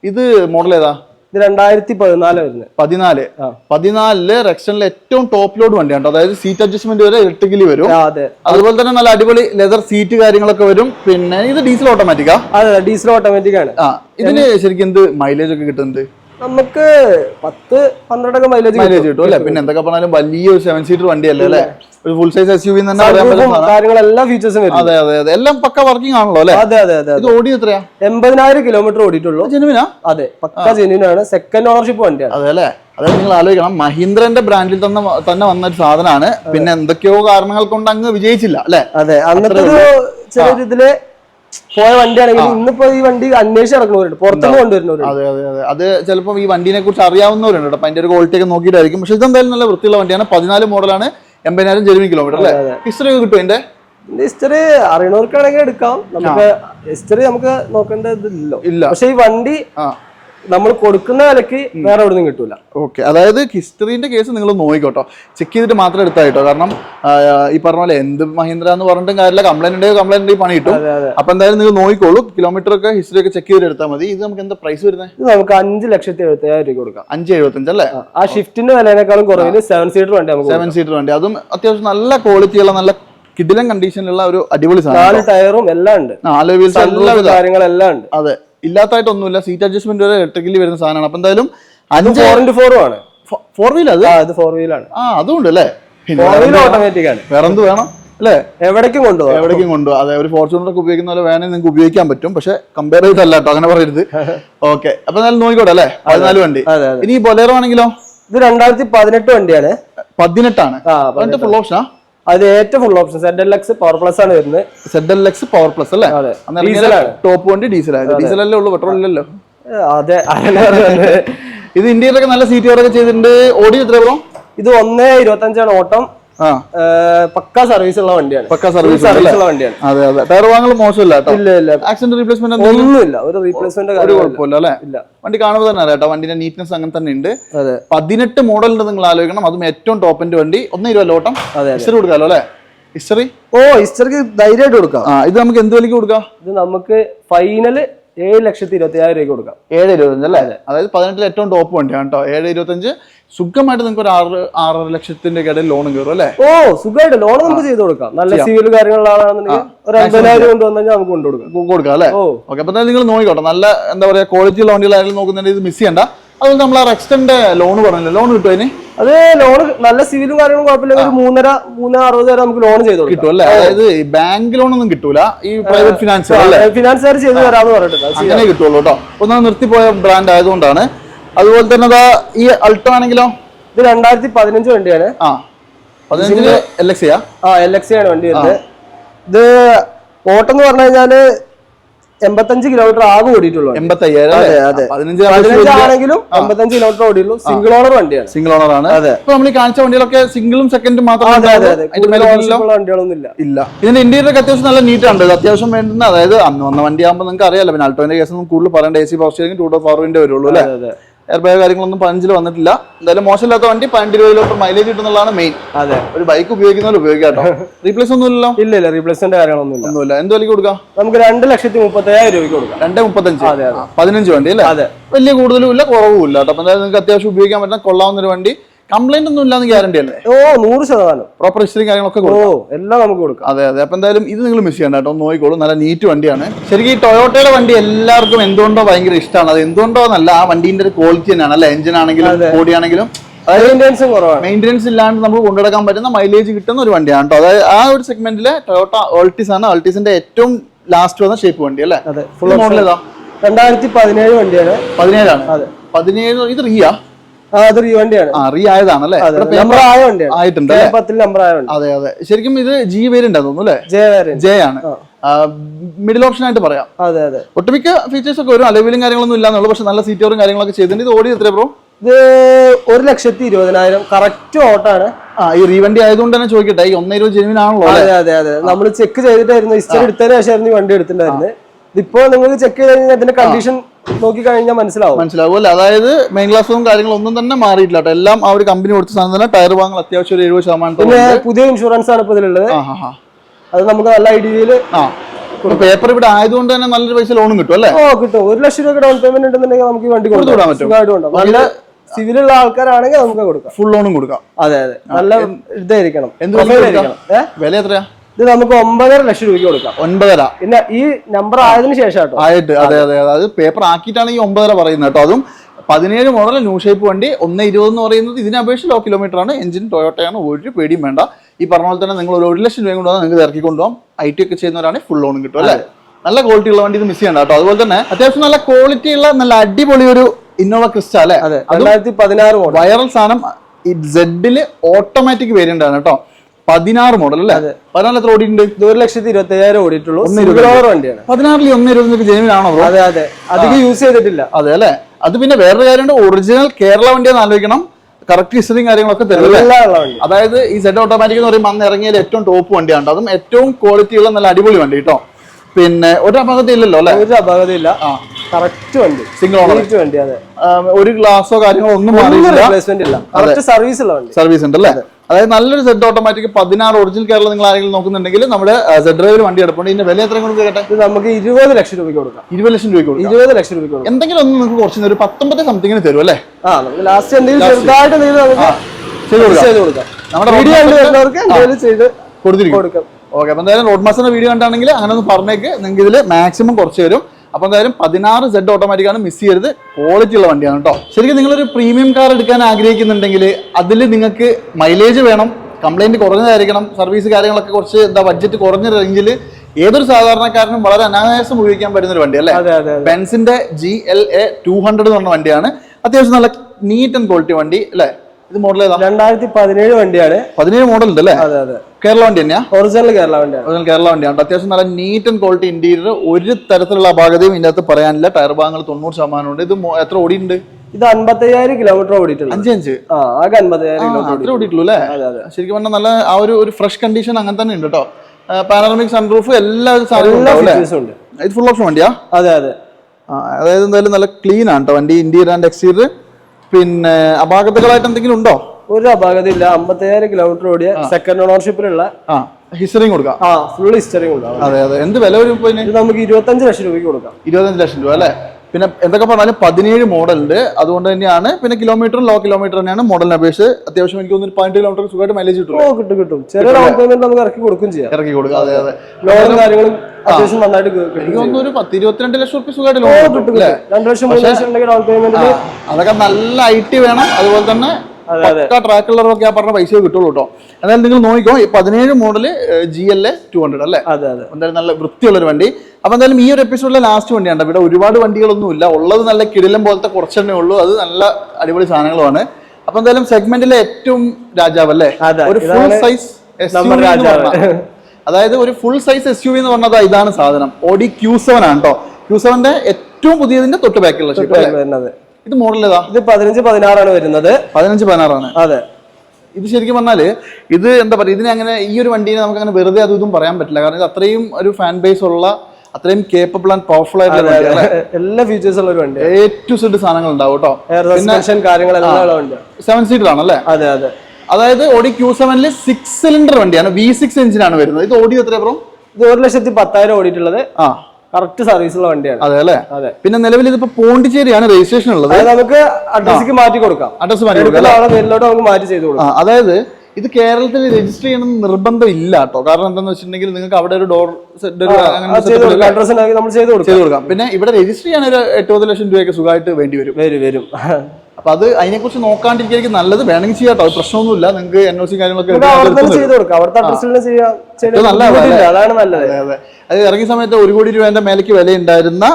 Speaker 1: ഇത് മോഡൽ ഏതാ?
Speaker 2: ഇത് രണ്ടായിരത്തി പതിനാല് വരുന്നത്.
Speaker 1: പതിനാല്. പതിനാലിൽ റെക്സ്റ്റണിലെ ഏറ്റവും ടോപ്പ് ലോഡ് വണ്ടിയാണ്. അതായത് സീറ്റ് അഡ്ജസ്റ്റ്മെന്റ് വരെ ഇലക്ട്രിക്കലി വരും.
Speaker 2: അതെ.
Speaker 1: അതുപോലെ തന്നെ നല്ല അടിപൊളി ലെതർ സീറ്റ് കാര്യങ്ങളൊക്കെ വരും. പിന്നെ ഇത് ഡീസൽ ഓട്ടോമാറ്റിക്കാ
Speaker 2: അതെ ഡീസൽ ഓട്ടോമാറ്റിക് ആണ്.
Speaker 1: ഇതിന് ശരിക്കും എന്ത് മൈലേജ് ഒക്കെ കിട്ടുന്നുണ്ട്
Speaker 2: നമുക്ക് പത്ത് പന്ത്രണ്ടൊക്കെ മൈലേജ്
Speaker 1: മൈലേജ് കിട്ടും അല്ലെ? പിന്നെ എന്തൊക്കെ പറഞ്ഞാലും വലിയ ഒരു സെവൻ സീറ്റർ വണ്ടിയല്ലേ അല്ലേ? ഒരു full size S U V തന്നെ പറയാൻ പറ്റുന്ന
Speaker 2: കാര്യങ്ങളെല്ലാം ഫീച്ചേഴ്സും വരും
Speaker 1: അതെ അതെ അതെ. എല്ലാം പക്ക വർക്കിംഗ് ആണല്ലോ അല്ലെ?
Speaker 2: അതെ അതെ അതെ
Speaker 1: ഇത് ഓടി എത്രയാ?
Speaker 2: എൺപതിനായിരം കിലോമീറ്റർ ഓടിയിട്ടുള്ളൂ.
Speaker 1: ജെനുവിനാ
Speaker 2: അതെ പക്ക ജെനുവിനാണ് സെക്കൻഡ് ഓണർഷിപ്പ് വണ്ടിയാണ്.
Speaker 1: അതെ അല്ലേ? അതായത് നിങ്ങൾ ആലോചിക്കണം. മഹീന്ദ്രന്റെ ബ്രാൻഡിൽ തന്നെ തന്നെ വന്ന ഒരു സാധനമാണ് പിന്നെ എന്തൊക്കെയോ കാരണങ്ങൾ കൊണ്ട് അങ്ങ് വിജയിച്ചില്ല അല്ലെ?
Speaker 2: അതെ അന്നത്തെ ചെറിയ ഇതിൽ പോയ വണ്ടിയാണെങ്കിൽ ഇന്നിപ്പോ ഈ വണ്ടി അന്വേഷിച്ച് ഇറക്കുന്നവരുണ്ട്. പുറത്തുനിന്ന് കൊണ്ടുവരുന്നവരുണ്ട്.
Speaker 1: അതെ അതെ അതെ. അത് ചിലപ്പോൾ ഈ വണ്ടിനെ കുറിച്ച് അറിയാവുന്നവരുണ്ട് കേട്ടോ. അപ്പൊ അതിന്റെ ഒരു ക്വാളിറ്റി ഒക്കെ നോക്കിയിട്ടായിരിക്കും. പക്ഷെ ഇതെന്തായാലും നല്ല വൃത്തിയുള്ള വണ്ടിയാണ്. പതിനാല് മോഡലാണ് എൺപതിനായിരം ജെരുവി കിലോമീറ്റർ അല്ലേ? ഹിസ്റ്ററി ഒക്കെ കിട്ടും അതിന്റെ
Speaker 2: ഹിസ്റ്ററി അറിയണവർക്കാണെങ്കിൽ എടുക്കാം. നമുക്ക് ഹിസ്റ്ററി നമുക്ക് നോക്കേണ്ടതില്ലല്ലോ
Speaker 1: ഇല്ല.
Speaker 2: പക്ഷെ ഈ വണ്ടി
Speaker 1: ആ.
Speaker 2: നമ്മൾ കൊടുക്കുന്ന വിലക്ക് വേറെ എവിടെ നിന്നും കിട്ടൂല.
Speaker 1: ഓക്കെ അതായത് ഹിസ്റ്ററിന്റെ കേസ് നിങ്ങൾ നോക്കിക്കോട്ടോ. ചെക്ക് ചെയ്തിട്ട് മാത്രം എടുത്തായിട്ടോ. കേട്ടോ കാരണം ഈ പറഞ്ഞ പോലെ എന്ത് മഹീന്ദ്ര എന്ന് പറഞ്ഞിട്ടും കാര്യമില്ല. കംപ്ലൈന്റ് ഉണ്ടെങ്കിൽ കംപ്ലൈന്റ് ഉണ്ടെങ്കിൽ പണി കിട്ടും. അപ്പൊ എന്തായാലും നിങ്ങൾ നോക്കിക്കോളൂ. കിലോമീറ്റർ ഒക്കെ ഹിസ്റ്ററി ഒക്കെ ചെക്ക് ചെയ്ത് എടുത്താൽ മതി. ഇത് നമുക്ക് എന്താ പ്രൈസ് വരുന്നത്?
Speaker 2: ഇത് നമുക്ക് അഞ്ച് ലക്ഷത്തി എഴുപത്തി അയ്യായിരം രൂപ കൊടുക്കാം.
Speaker 1: അഞ്ച് എഴുപത്തഞ്ച് അല്ലേ?
Speaker 2: ആ ഷിഫ്റ്റിന്റെ വിലയേക്കാളും കുറവിൽ സെവൻ സീറ്റർ വണ്ടി നമുക്ക്
Speaker 1: സെവൻ സീറ്റർ വണ്ടി. അതും അത്യാവശ്യം നല്ല ക്വാളിറ്റിയുള്ള നല്ല കിടിലൻ കണ്ടീഷനിലുള്ള ഒരു അടിപൊളി സാധനം
Speaker 2: നാല് ടയറും എല്ലാം ഉണ്ട്.
Speaker 1: നാല് വീൽസ് എല്ലാ
Speaker 2: കാര്യങ്ങളെല്ലാം ഉണ്ട്.
Speaker 1: അതെ. ഇല്ലാത്തായിട്ടൊന്നുമില്ല. സീറ്റ് അഡ്ജസ്റ്റ്മെന്റ് വരെ ഇലക്ട്രിക്കലി വരുന്ന സാധനമാണ്. അപ്പൊ എന്തായാലും അഞ്ച്
Speaker 2: ഫോർ ഫോറും ആണ്.
Speaker 1: ഫോർ വീൽ അത്?
Speaker 2: ഫോർ വീലാണ്
Speaker 1: ആ അതുകൊണ്ട് അല്ലേ?
Speaker 2: വീൽ
Speaker 1: വേറെന്ത്
Speaker 2: ഓട്ടോമാറ്റിക് ആണ്.
Speaker 1: വേറെന്ത് വേണം? അല്ലേ?
Speaker 2: എവിടേക്കും കൊണ്ടുപോകും.
Speaker 1: എവിടേക്കും കൊണ്ടുപോകും. അതെ ഒരു ഫോർച്യൂണറൊക്കെ ഉപയോഗിക്കുന്ന പോലെ വേണമെങ്കിൽ നിങ്ങൾക്ക് ഉപയോഗിക്കാൻ പറ്റും. പക്ഷെ കമ്പയർ ചെയ്തല്ല കേട്ടോ അങ്ങനെ പറയരുത്. ഓക്കെ അപ്പൊ എന്നാലും നോക്കിക്കോട്ടെ അല്ലേ? പതിനാല് വണ്ടി. ഇനി ബൊലേറോ ആണെങ്കിലോ?
Speaker 2: ഇത് രണ്ടായിരത്തി പതിനെട്ട് വണ്ടിയാണ്.
Speaker 1: പതിനെട്ടാണ്. ഫുൾ ഓപ്ഷനാ
Speaker 2: അത് ഏറ്റവും full option Z L X power plus ആണ് വരുന്നത്
Speaker 1: Z L X power plus അല്ലേ. ഡീസലാണ് ടോപ്പ് വണ്ടി ഡീസൽ ആയത് ഡീസൽ അല്ലേ ഉള്ളൂ? പെട്രോൾ ഇല്ലല്ലോ.
Speaker 2: അതെ.
Speaker 1: ഇത് ഇന്ത്യയിലൊക്കെ നല്ല സീറ്റുകളൊക്കെ ചെയ്തിട്ടുണ്ട്. ഓടി എത്ര ബ്രോ?
Speaker 2: ഇത് ഒന്നേ ഇരുപത്തഞ്ചാണ്. ഓട്ടം പക്കാ സർവീസ് ഉള്ള വണ്ടിയാണ്.
Speaker 1: പക്ക സർവീസ്
Speaker 2: സർവീസ് ഉള്ള വണ്ടിയാണ്.
Speaker 1: അതെ അതെ. ടയർ വാങ്ങൽ മോശമില്ല
Speaker 2: ഇല്ല ഇല്ല.
Speaker 1: ആക്സിഡന്റ് റീപ്ലേസ്മെന്റ്
Speaker 2: ഒന്നുമില്ല. ഒരു റീപ്ലേസ്മെന്റ്
Speaker 1: ഒരു കുഴപ്പമില്ല അല്ലേ?
Speaker 2: ഇല്ല.
Speaker 1: വണ്ടി കാണുമ്പോൾ തന്നെ അറിയാം വണ്ടിന്റെ നീറ്റ്നെസ് അങ്ങനെ തന്നെ ഉണ്ട്.
Speaker 2: അതെ.
Speaker 1: പതിനെട്ട് മോഡലിന്റെ നിങ്ങൾ ആലോചിക്കണം. അതും ഏറ്റവും ടോപ്പിന്റെ വണ്ടി. ഒന്ന് ഇരുപത് ഓട്ടം
Speaker 2: അതെ.
Speaker 1: ഹിസ്റ്ററി കൊടുക്കാമല്ലോ അല്ലേ? ഹിസ്റ്ററി?
Speaker 2: ഓ ഹിസ്റ്ററിക്ക് ധൈര്യമായിട്ട് കൊടുക്കാം.
Speaker 1: ഇത് നമുക്ക് എന്ത് വിലക്ക് കൊടുക്കാം?
Speaker 2: ഇത് നമുക്ക് ഫൈനൽ ഏഴ് ലക്ഷത്തി ഇരുപത്തി അയ്യായിരം രൂപയ്ക്ക് കൊടുക്കാം.
Speaker 1: ഏഴ് ഇരുപത്തഞ്ച് അല്ലേ? അതായത് പതിനെട്ടിൽ ഏറ്റവും ടോപ്പ് വണ്ടിയാണ് കേട്ടോ. ഏഴ് ഇരുപത്തഞ്ച് സുഖമായിട്ട് നിങ്ങൾക്ക് ഒരു ആറ് ആറര ലക്ഷത്തിന്റെ ഇടയിൽ ലോണും കയറും അല്ലേ?
Speaker 2: ഓ സുഖമായിട്ട് ലോൺ നമുക്ക് ചെയ്ത് കൊടുക്കാം. നല്ല സിവിൽ ഒരു അമ്പതിനായിരം കഴിഞ്ഞാൽ നമുക്ക് കൊണ്ടുകൊടുക്കാം.
Speaker 1: കൊടുക്കാം അല്ലേ? ഓക്കെ അപ്പൊ നിങ്ങൾ നോക്കിക്കോട്ടെ. നല്ല എന്താ പറയാ ക്വാളിറ്റി ഉള്ള വണ്ടികളായാലും നോക്കുന്നുണ്ടെങ്കിൽ ഇത് മിസ് ചെയ്യണ്ട. അതുപോലെ നമ്മൾ ആ റെക്സ്റ്റന്റെ ലോൺ പറഞ്ഞില്ല? ലോൺ കിട്ടും അതിന്?
Speaker 2: അത് ലോൺ നല്ല സിവിലും കാര്യങ്ങളും കുഴപ്പമില്ല. ഒരു മൂന്നര മൂന്ന് അറുപത് വരെ നമുക്ക് ലോൺ ചെയ്തു
Speaker 1: കിട്ടും അല്ലേ? അതായത് ബാങ്ക് ലോൺ ഒന്നും കിട്ടൂല. ഈ പ്രൈവറ്റ് ഫിനാൻസ്
Speaker 2: ഫിനാൻസുകാർ ചെയ്ത് തരാമെന്ന് പറഞ്ഞിട്ടുണ്ട്. അത്.
Speaker 1: അങ്ങനെ കിട്ടുള്ളൂ കേട്ടോ. ഒന്ന് നിർത്തിപ്പോയ ബ്രാൻഡ് ആയതുകൊണ്ടാണ്. അതുപോലെ തന്നെ ഈ അൾട്ടോ ആണെങ്കിലോ?
Speaker 2: ഇത് രണ്ടായിരത്തി പതിനഞ്ച് വണ്ടിയാണ്.
Speaker 1: ആ. പതിനഞ്ചിൽ എൽ എക്സിയാ
Speaker 2: ആ എൽ എക്സിയാണ് വണ്ടി വരുന്നത്. ഇത് ഓട്ടം എന്ന് പറഞ്ഞു കഴിഞ്ഞാൽ എൺപത്തഞ്ച് കിലോമീറ്റർ ആകെ ഓടിയിട്ടുള്ളൂ പതിനഞ്ചാണെങ്കിലും എൺപത്തഞ്ച് കിലോമീറ്റർ ഓടിയുള്ളൂ സിംഗിൾ ഓണർ വണ്ടിയാണ്.
Speaker 1: സിംഗിൾ ഓണർ ആണ്.
Speaker 2: അതെ.
Speaker 1: ഇപ്പൊ നമ്മൾ കാണിച്ച വണ്ടികളൊക്കെ സിംഗിളും സെക്കൻഡും മാത്രമേ
Speaker 2: വണ്ടികളൊന്നും ഇല്ല.
Speaker 1: ഇല്ല. ഇതിന്റെ ഒക്കെ അത്യാവശ്യം നല്ല നീറ്റ് ആണ്. അത്യാവശ്യം വേണ്ടുന്ന അതായത് അന്ന് വന്ന വണ്ടിയാകുമ്പോൾ നിങ്ങൾക്ക് അറിയാലോ പിന്നെ അൾട്ടോന്റെ കേസ് കൂടുതൽ പറയേണ്ട A C power steering two door four window വരുള്ളൂ അല്ലേ? എയർ ബാഗ് കാര്യങ്ങളൊന്നും പതിനഞ്ചിൽ വന്നിട്ടില്ല. എന്തായാലും മോശമില്ലാത്ത വണ്ടി പതിനെട്ട് ഇരുപത് കിലോമീറ്റർ മൈലേജ് കിട്ടുന്നതാണ് മെയിൻ
Speaker 2: അതെ.
Speaker 1: ഒരു ബൈക്ക് ഉപയോഗിക്കുന്നവർ ഉപയോഗിക്കാട്ടോ. റീപ്ലേസ് ഒന്നും ഇല്ലല്ലോ?
Speaker 2: ഇല്ല ഇല്ല റീപ്ലേസിന്റെ കാര്യങ്ങളൊന്നും ഇല്ല.
Speaker 1: ഒന്നുമില്ല. എന്ത് വിലക്ക് കൊടുക്കാം?
Speaker 2: നമുക്ക് രണ്ട് ലക്ഷത്തി മുപ്പത്തയ്യായിരം രൂപയ്ക്ക് കൊടുക്കാം.
Speaker 1: രണ്ട് മുപ്പത്തഞ്ച്.
Speaker 2: അതെ,
Speaker 1: പതിനഞ്ച് വണ്ടി അല്ലേ?
Speaker 2: അതെ.
Speaker 1: വലിയ കൂടുതലും ഇല്ല കുറവും ഇല്ല കേട്ടോ. അപ്പൊ എന്തായാലും നിങ്ങൾക്ക് അത്യാവശ്യം ഉപയോഗിക്കാൻ പറ്റുന്ന കൊള്ളാവുന്ന ഒരു വണ്ടി. കംപ്ലൈന്റ് ഒന്നും ഇല്ലാന്ന് ഗ്യാരണ്ടി അല്ലേ?
Speaker 2: ഓ നൂറ് ശതമാനം.
Speaker 1: പ്രോപ്പർ ഹിസ്റ്ററി കാര്യങ്ങളൊക്കെ
Speaker 2: ഓ എല്ലാം നമുക്ക് കൊടുക്കാം.
Speaker 1: അതെ അതെ. അപ്പൊ എന്തായാലും ഇത് നിങ്ങൾ മിസ് ചെയ്യണ്ട കേട്ടോ. നോക്കിക്കോളൂ. നല്ല നീറ്റ് വണ്ടിയാണ്. ശരിക്കും ഈ ടൊയോട്ടയുടെ വണ്ടി എല്ലാവർക്കും എന്തുകൊണ്ടോ ഭയങ്കര ഇഷ്ടമാണ്. അത് എന്തുകൊണ്ടോ എന്നല്ല ആ വണ്ടീന്റെ ഒരു ക്വാളിറ്റി തന്നെയാണ്. അല്ലെ? എഞ്ചിൻ ആണെങ്കിലും ബോഡി ആണെങ്കിലും.
Speaker 2: മെയിന്റെനൻസും കുറവാണ്.
Speaker 1: മെയിന്റെനൻസ് ഇല്ലാണ്ട് നമുക്ക് കൊണ്ടുനടക്കാൻ പറ്റുന്ന മൈലേജ് കിട്ടുന്ന ഒരു വണ്ടിയാണ് കേട്ടോ. അതായത് ആ ഒരു സെഗ്മെന്റിലെ ടൊയോട്ട ഓൾട്ടിസ് ആണ് ഓൾട്ടിസിന്റെ ഏറ്റവും ലാസ്റ്റ് വന്ന ഷേപ്പ് വണ്ടി അല്ലേ?
Speaker 2: അതെ.
Speaker 1: ഫുൾ മോഡൽ ഏതാ?
Speaker 2: രണ്ടായിരത്തി പതിനേഴ് വണ്ടിയാണ്.
Speaker 1: പതിനേഴാണ്.
Speaker 2: അതെ.
Speaker 1: പതിനേഴ് ഇത് റിയ റിയ ആയതാണ് അല്ലേ? ആയിട്ടുണ്ട് അതെ അതെ. ശരിക്കും ഇത് ജി വേരിയന്റ് തോന്നുന്നു അല്ലേ?
Speaker 2: ജെ
Speaker 1: ആണ്. മിഡിൽ ഓപ്ഷൻ ആയിട്ട് പറയാം.
Speaker 2: അതെ അതെ.
Speaker 1: ഒട്ടുമിക്ക ഫീച്ചേഴ്സ് ഒക്കെ വരും അലവിലും കാര്യങ്ങളൊന്നും ഇല്ലാന്നുള്ളൂ പക്ഷെ നല്ല സീറ്റോറും കാര്യങ്ങളൊക്കെ ചെയ്തിട്ടുണ്ട്. ഇത് ഓടി എത്ര ബ്രോ
Speaker 2: ഇത് ഒരു ലക്ഷത്തി ഇരുപതിനായിരം. കറക്റ്റ് ഓട്ടാണ്
Speaker 1: ആ ഈ റീവണ്ടി ആയതുകൊണ്ട് തന്നെ ചോദിക്കട്ടെ ഈ ഒന്നേ ഇരുപത് ജെനുവിൻ ആണല്ലോ
Speaker 2: അതെ അതെ അതെ. നമ്മൾ ചെക്ക് ചെയ്തിട്ടായിരുന്നു. ഹിസ്റ്ററി എടുത്തതിന് ശേഷമായിരുന്നു ഈ വണ്ടി എടുത്തിട്ടുണ്ടായിരുന്നത്. ഇതിപ്പോ നിങ്ങൾ ചെക്ക് ചെയ്ത് കഴിഞ്ഞാൽ ഇതിന്റെ കണ്ടീഷൻ നോക്കി കഴിഞ്ഞാൽ മനസ്സിലാവും.
Speaker 1: മനസ്സിലാവും അല്ലേ? അതായത് മെയിൻ ക്ലാസ്സും കാര്യങ്ങളും ഒന്നും തന്നെ മാറിയിട്ടില്ല കേട്ടോ. എല്ലാം ആ ഒരു കമ്പനി കൊടുത്ത സാധനം തന്നെ ടയർ വാങ്ങൽ അത്യാവശ്യം ഒരു എഴുപത്
Speaker 2: ശതമാനം പുതിയ ഇൻഷുറൻസ് ആണ് ഇപ്പൊ ഇതിലുള്ളത്. അത് നമുക്ക് നല്ല ഐഡിയയിൽ
Speaker 1: ആ. പേപ്പർ ഇവിടെ ആയതുകൊണ്ട് തന്നെ നല്ലൊരു പൈസ ലോണും കിട്ടും അല്ലേ?
Speaker 2: ഓ കിട്ടും. ഒരു ലക്ഷം രൂപ ഡൗൺ പേയ്മെന്റ് ഉണ്ടെന്നുണ്ടെങ്കിൽ നമുക്ക് ഈ വണ്ടി
Speaker 1: കൊടുത്തു വിടാൻ പറ്റും.
Speaker 2: നല്ല സിവിലുള്ള ആൾക്കാരാണെങ്കിൽ നമുക്ക് കൊടുക്കാം.
Speaker 1: ഫുൾ ലോണും കൊടുക്കാം.
Speaker 2: അതെ അതെ. നല്ല ഇതായിരിക്കണം.
Speaker 1: എന്ത്? വില എത്രയാ?
Speaker 2: ഇത് നമുക്ക് ഒമ്പതര ലക്ഷം രൂപയ്ക്ക് കൊടുക്കാം.
Speaker 1: ഒൻപതര
Speaker 2: പിന്നെ ഈ നമ്പർ ആയതിനു ശേഷം
Speaker 1: ആയിട്ട് അതെ അതെ അതായത് പേപ്പർ ആക്കിയിട്ടാണ് ഈ ഒമ്പതര പറയുന്നത് കേട്ടോ. അതും പതിനേഴ് മോഡൽ ന്യൂ ഷേപ്പ് വണ്ടി ഒന്ന് ഇരുപത് എന്ന് പറയുന്നത് ഇതിനപേക്ഷിച്ച് ലോ കിലോമീറ്റർ ആണ്. എഞ്ചിൻ ടൊയോട്ടയാണ് ഒരു പേടിയും വേണ്ട. ഈ പറഞ്ഞ പോലെ തന്നെ നിങ്ങൾ ഒരു ഒരു ലക്ഷം രൂപയും കൊണ്ടുവന്നാൽ നിങ്ങൾക്ക് ഇറക്കി കൊണ്ടുപോകാം. ഐ ടി ഒക്കെ ചെയ്യുന്നവരാണെങ്കിൽ ഫുൾ ലോണും കിട്ടും അല്ലേ? നല്ല ക്വാളിറ്റി ഉള്ള വണ്ടി ഇത് മിസ് ചെയ്യണ്ട കേട്ടോ. അതുപോലെ തന്നെ അത്യാവശ്യം നല്ല ക്വാളിറ്റി ഉള്ള നല്ല അടിപൊളി ഒരു ഇന്നോവ ക്രിസ്റ്റ അല്ലേ?
Speaker 2: അതെ. രണ്ടായിരത്തി പതിനാറ്
Speaker 1: വൈറൽ സാധനം ഈ സെഡിൽ ഓട്ടോമാറ്റിക് വേരിയന്റ് ആണ് കേട്ടോ. പതിനാറ് മോഡൽ അല്ലേ? പതിനാല് എത്ര ഓടിയിട്ടുണ്ട്?
Speaker 2: ഇത് ഒരു ലക്ഷത്തി ഇരുപത്തി അയ്യായിരം ഓടിയിട്ടുള്ളൂ വണ്ടിയാണ്.
Speaker 1: പതിനാറിൽ ഒന്ന് ഇരുപത്തി ജെനുവിനാണോ
Speaker 2: അതെ അതെ. അധികം യൂസ് ചെയ്തിട്ടില്ല.
Speaker 1: അതെ അല്ലേ? അത് പിന്നെ വേറൊരു കാര്യമുണ്ട്. ഒറിജിനൽ കേരള വണ്ടിയാന്ന് ആലോചിക്കണം. കറക്റ്റ് ഹിസ്റ്ററിയും കാര്യങ്ങളൊക്കെ തരും അതായത് ഈ സെറ്റ് ഓട്ടോമാറ്റിക് എന്ന് പറയുമ്പോൾ അന്ന് ഇറങ്ങിയതിൽ ഏറ്റവും ടോപ്പ് വണ്ടിയാണ് അതും ഏറ്റവും ക്വാളിറ്റി ഉള്ള നല്ല അടിപൊളി വണ്ടി കേട്ടോ. പിന്നെ ഒരു അപകടം ഇല്ലല്ലോ അല്ലെ?
Speaker 2: ഒരു അപകടം
Speaker 1: ആ.
Speaker 2: കറക്റ്റ് വണ്ടി.
Speaker 1: സിംഗിൾ ഓണർ
Speaker 2: വണ്ടി അതെ.
Speaker 1: ഒരു ഗ്ലാസോ കാര്യങ്ങളോ ഒന്നും മാറിയില്ല
Speaker 2: ഇല്ല. സർവീസ് ഉള്ള വണ്ടി.
Speaker 1: സർവീസ് ഉണ്ട് അല്ലേ അതായത് നല്ലൊരു സെഡ് ഓട്ടോമാറ്റിക് പതിനാറ് ഒറിജിനൽ കേരളം നിങ്ങൾ ആരെങ്കിലും നോക്കുന്നുണ്ടെങ്കിൽ നമ്മുടെ സെഡ് ഡ്രൈവർ വണ്ടി എടുപ്പുണ്ട്. ഇതിന്റെ വില എത്രയും കൊണ്ട് കേട്ടെ?
Speaker 2: നമുക്ക് ഇരുപത് ലക്ഷം രൂപയ്ക്ക് കൊടുക്കാം.
Speaker 1: ഇരുപത് ലക്ഷം രൂപയ്ക്ക് കൊടുക്കാം.
Speaker 2: ഇരുപത് ലക്ഷം രൂപയ്ക്ക് കൊടുക്കാം.
Speaker 1: എന്തെങ്കിലും ഒന്ന് നിങ്ങൾക്ക് കുറച്ച് ഒരു പത്തൊമ്പത് സംതിങ്ങിന് തരും അല്ലേ
Speaker 2: ആ നമുക്ക് ലാസ്റ്റ് എന്തെങ്കിലും ചെറുതായിട്ട് നീ
Speaker 1: ചെയ്ത് കൊടുക്കാം. നമ്മുടെ
Speaker 2: വീഡിയോ ചെയ്ത്
Speaker 1: കൊടുത്തിരിക്കും.
Speaker 2: കൊടുക്കാം.
Speaker 1: ഓക്കെ അപ്പൊ എന്തായാലും റോഡ് മാസ്റ്ററിന്റെ വീഡിയോ കണ്ടാണെങ്കിൽ അങ്ങനെ ഒന്ന് പറഞ്ഞേക്ക്. നിങ്ങൾക്ക് ഇതിൽ മാക്സിമം കുറച്ച് തരും. അപ്പൊ എന്തായാലും പതിനാറ് സെഡ് ഓട്ടോമാറ്റിക്കാണ് മിസ് ചെയ്യരുത്. ക്വാളിറ്റി ഉള്ള വണ്ടിയാണ് കേട്ടോ. ശരിക്കും നിങ്ങളൊരു പ്രീമിയം കാർ എടുക്കാൻ ആഗ്രഹിക്കുന്നുണ്ടെങ്കിൽ അതിൽ നിങ്ങൾക്ക് മൈലേജ് വേണം കംപ്ലൈന്റ് കുറഞ്ഞതായിരിക്കണം സർവീസ് കാര്യങ്ങളൊക്കെ കുറച്ച് എന്താ ബഡ്ജറ്റ് കുറഞ്ഞ റേഞ്ചിൽ ഏതൊരു സാധാരണക്കാരനും വളരെ അനായാസം ഉപയോഗിക്കാൻ പറ്റുന്ന ഒരു വണ്ടി അല്ലേ ബെൻസിന്റെ G L A two hundred എന്ന് പറഞ്ഞ വണ്ടിയാണ്. അത്യാവശ്യം നല്ല നീറ്റ് ആൻഡ് ക്വാളിറ്റി വണ്ടി അല്ലേ? ഇത് മോഡൽ ഏതാ?
Speaker 2: രണ്ടായിരത്തി പതിനേഴ് വണ്ടിയാണ്.
Speaker 1: പതിനേഴ് മോഡൽ ഉണ്ട് അല്ലേ
Speaker 2: അതെ അതെ.
Speaker 1: കേരള വണ്ടി തന്നെയാ?
Speaker 2: ഒറിജിനൽ കേരള വണ്ടിയാണ്.
Speaker 1: ഒറിജിനൽ കേരള വണ്ടിയാണ്. അത്യാവശ്യം നല്ല നീറ്റ് ആൻഡ് ക്വാളിറ്റി ഇന്റീരിയർ ഒരു തരത്തിലുള്ള അപാകതയും ഇതിന്റെ അകത്ത് പറയാനില്ല. ടയർ ഭാഗങ്ങൾ തൊണ്ണൂറ് ശതമാനം ഉണ്ട്. ഇത് എത്ര ഓടിയുണ്ട്
Speaker 2: ഇത് അൻപത്തയ്യായിരം കിലോമീറ്റർ ഓടിയിട്ടുണ്ട്
Speaker 1: അഞ്ച് അഞ്ച്
Speaker 2: ആ ആകെ അൻപത്തയ്യായിരം കിലോമീറ്റർ
Speaker 1: ഓടിയിട്ടുള്ളൂ. അല്ലേ? ശരിക്കും പറഞ്ഞാൽ നല്ല ആ ഒരു ഒരു ഫ്രഷ് കണ്ടീഷൻ അങ്ങനെ തന്നെ ഉണ്ട് കേട്ടോ. പാനറമിക് സൺറൂഫ് എല്ലാ
Speaker 2: ഉണ്ട്.
Speaker 1: ഇത് ഫുൾ ഓപ്ഷൻ വണ്ടിയാ?
Speaker 2: അതെ അതെ.
Speaker 1: അതായത് എന്തായാലും നല്ല ക്ലീൻ ആണ് കേട്ടോ. വണ്ടി ഇന്റീരിയർ ആൻഡ് എക്സ്റ്റീരിയർ പിന്നെ അപാകതകളായിട്ട് എന്തെങ്കിലും ഉണ്ടോ?
Speaker 2: ഒരു അപാകതയില്ല. അമ്പത്തയ്യായിരം കിലോമീറ്റർ ഓടിയ സെക്കൻഡ് ഓണർഷിപ്പിലുള്ള
Speaker 1: ഹിസ്റ്ററിയും കൊടുക്കാം.
Speaker 2: ആ ഫുൾ ഹിസ്റ്ററിയും കൊടുക്കാം.
Speaker 1: അതെ അതെ. എന്ത് വില വരും
Speaker 2: നമുക്ക് ഇരുപത്തഞ്ച് ലക്ഷം രൂപയ്ക്ക് കൊടുക്കാം.
Speaker 1: ഇരുപത്തഞ്ച് ലക്ഷം രൂപ അല്ലേ? പിന്നെ എന്തൊക്കെ പറഞ്ഞാലും പതിനേഴ് മോഡൽ ഉണ്ട് അതുകൊണ്ട് തന്നെയാണ് പിന്നെ കിലോമീറ്റർ ലോ കിലോമീറ്റർ തന്നെയാണ് മോഡലിനെ അപേക്ഷിച്ച്. അത്യാവശ്യം എനിക്ക് തോന്നുന്നു പതിനെട്ട് കിലോമീറ്റർ സുഖമായിട്ട് മൈലേജ് കിട്ടും.
Speaker 2: ഓ കിട്ടും കിട്ടും. ചെറിയ ഡൗൺ പേയ്മെന്റ് നമുക്ക് ഇറക്കി കൊടുക്കും ചെയ്യാം.
Speaker 1: ഇറക്കി കൊടുക്കും. അതെ അതെ.
Speaker 2: ലോണും കാര്യങ്ങളും അത്യാവശ്യം നന്നായിട്ട്
Speaker 1: എനിക്ക് തോന്നുന്നു ഒരു പത്ത് ഇരുപത്തിരണ്ട് ലക്ഷം റുപ്യ സുഖമായിട്ട് ലോൺ
Speaker 2: കിട്ടും രണ്ട് ലക്ഷം മൂന്ന് ലക്ഷം ഉണ്ടെങ്കിൽ ഡൗൺ പേയ്മെന്റിൽ
Speaker 1: അതൊക്കെ നല്ല ഐ ടി വേണം. അതുപോലെ തന്നെ ട്രാക്കുള്ളവരൊക്കെ ആ പറഞ്ഞ പൈസ കിട്ടുള്ളൂ കേട്ടോ എന്നാലും നിങ്ങൾ നോക്കിക്കോ ഈ പതിനേഴ് model G L A two hundred അല്ലേ?
Speaker 2: അതെ അതെ.
Speaker 1: എന്തായാലും നല്ല വൃത്തിയുള്ള ഒരു വണ്ടി. അപ്പൊ എന്തായാലും ഈ ഒരു എപ്പിസോഡിലെ ലാസ്റ്റ് വണ്ടിയാണ് ഇവിടെ ഒരുപാട് വണ്ടികളൊന്നും ഇല്ല ഉള്ളത് നല്ല കിടിലം പോലത്തെ കുറച്ചെണ്ണേ ഉള്ളൂ. അത് നല്ല അടിപൊളി സാധനങ്ങളുമാണ്. അപ്പൊ എന്തായാലും സെഗ്മെന്റിലെ ഏറ്റവും രാജാവ് അല്ലേ? ഒരു ഫുൾ സൈസ് എസ്
Speaker 2: യു
Speaker 1: അതായത് ഒരു ഫുൾ സൈസ് എസ് യു എന്ന് പറഞ്ഞത് ഇതാണ് സാധനം. ഓഡി ക്യൂ സെവൻ ആണ് കേട്ടോ. ക്യൂ സെവന്റെ ഏറ്റവും പുതിയതിന്റെ തൊട്ട് ബാക്കിലുള്ള ഇത് മോഡൽ ഏതാ?
Speaker 2: ഇത് പതിനഞ്ച് പതിനാറാണ് വരുന്നത്.
Speaker 1: പതിനഞ്ച് പതിനാറാണ്
Speaker 2: അതെ.
Speaker 1: ഇത് ശരിക്കും പറഞ്ഞാൽ ഇത് എന്താ പറയുക ഇതിനെ അങ്ങനെ ഈ ഒരു വണ്ടിനെ നമുക്ക് അങ്ങനെ വെറുതെ അതും ഇതും പറയാൻ പറ്റില്ല. കാരണം ഇത് അത്രയും ഒരു ഫാൻ ബേസ് ഉള്ള അത്രയും കേപ്പബിൾ ആൻഡ് പവർഫുൾ ആയിട്ടുള്ള വണ്ടിയാണ്.
Speaker 2: എല്ലാ ഫീച്ചേഴ്സ് ഉള്ള ഒരു വണ്ടി
Speaker 1: എ ടു സെഡ് സാധനങ്ങൾ ഉണ്ടാവും കേട്ടോ
Speaker 2: കാര്യങ്ങളെല്ലാം
Speaker 1: സെവൻ സീറ്റർ ആണല്ലേ?
Speaker 2: അതെ അതെ.
Speaker 1: അതായത് ഓഡി ക്യൂ സെവനിൽ സിക്സ് സിലിണ്ടർ വണ്ടിയാണ്. വി സിക്സ് എഞ്ചിനാണ് വരുന്നത്. ഇത് ഓടി എത്ര ബ്രോ
Speaker 2: ഇത് ഒരു ലക്ഷത്തി പത്തായിരം ഓടിയിട്ടുള്ളത്.
Speaker 1: ആ.
Speaker 2: കറക്റ്റ് സർവീസ് ഉള്ള വണ്ടിയാണ്.
Speaker 1: അതെ അല്ലേ?
Speaker 2: അതെ.
Speaker 1: പിന്നെ നിലവിൽ ഇതിപ്പോ പോണ്ടിച്ചേരിയാണ് രജിസ്ട്രേഷൻ ഉള്ളത്.
Speaker 2: നമുക്ക് അഡ്രസ്സിക്ക് മാറ്റി കൊടുക്കാം.
Speaker 1: അഡ്രസ് മാറ്റി കൊടുക്കാം
Speaker 2: നമുക്ക് മാറ്റി ചെയ്ത് കൊടുക്കാം.
Speaker 1: അതായത് ഇത് കേരളത്തിൽ രജിസ്റ്റർ ചെയ്യണം നിർബന്ധം ഇല്ല കേട്ടോ. കാരണം എന്താണെന്ന് വെച്ചിട്ടുണ്ടെങ്കിൽ നിങ്ങൾക്ക് അവിടെ ഒരു ഡോർ
Speaker 2: നമ്മൾ ചെയ്ത് കൊടുക്കാം.
Speaker 1: പിന്നെ ഇവിടെ രജിസ്റ്റർ ചെയ്യാൻ ഒരു എട്ടുപത് ലക്ഷം രൂപയൊക്കെ സുഖമായിട്ട് വേണ്ടി വരും.
Speaker 2: വരും വരും.
Speaker 1: അപ്പൊ അത് അതിനെക്കുറിച്ച് നോക്കാണ്ടിരിക്കും നല്ലത്. വേണമെങ്കിൽ ചെയ്യാം കേട്ടോ. പ്രശ്നമൊന്നുമില്ല. നിങ്ങൾക്ക് എൻ ഒ സി കാര്യങ്ങളൊക്കെ
Speaker 2: അതാണ് നല്ലത്.
Speaker 1: അത് ഇറങ്ങിയ സമയത്ത് ഒരു കോടി രൂപേന്റെ മേലേക്ക് വില ഉണ്ടായിരുന്ന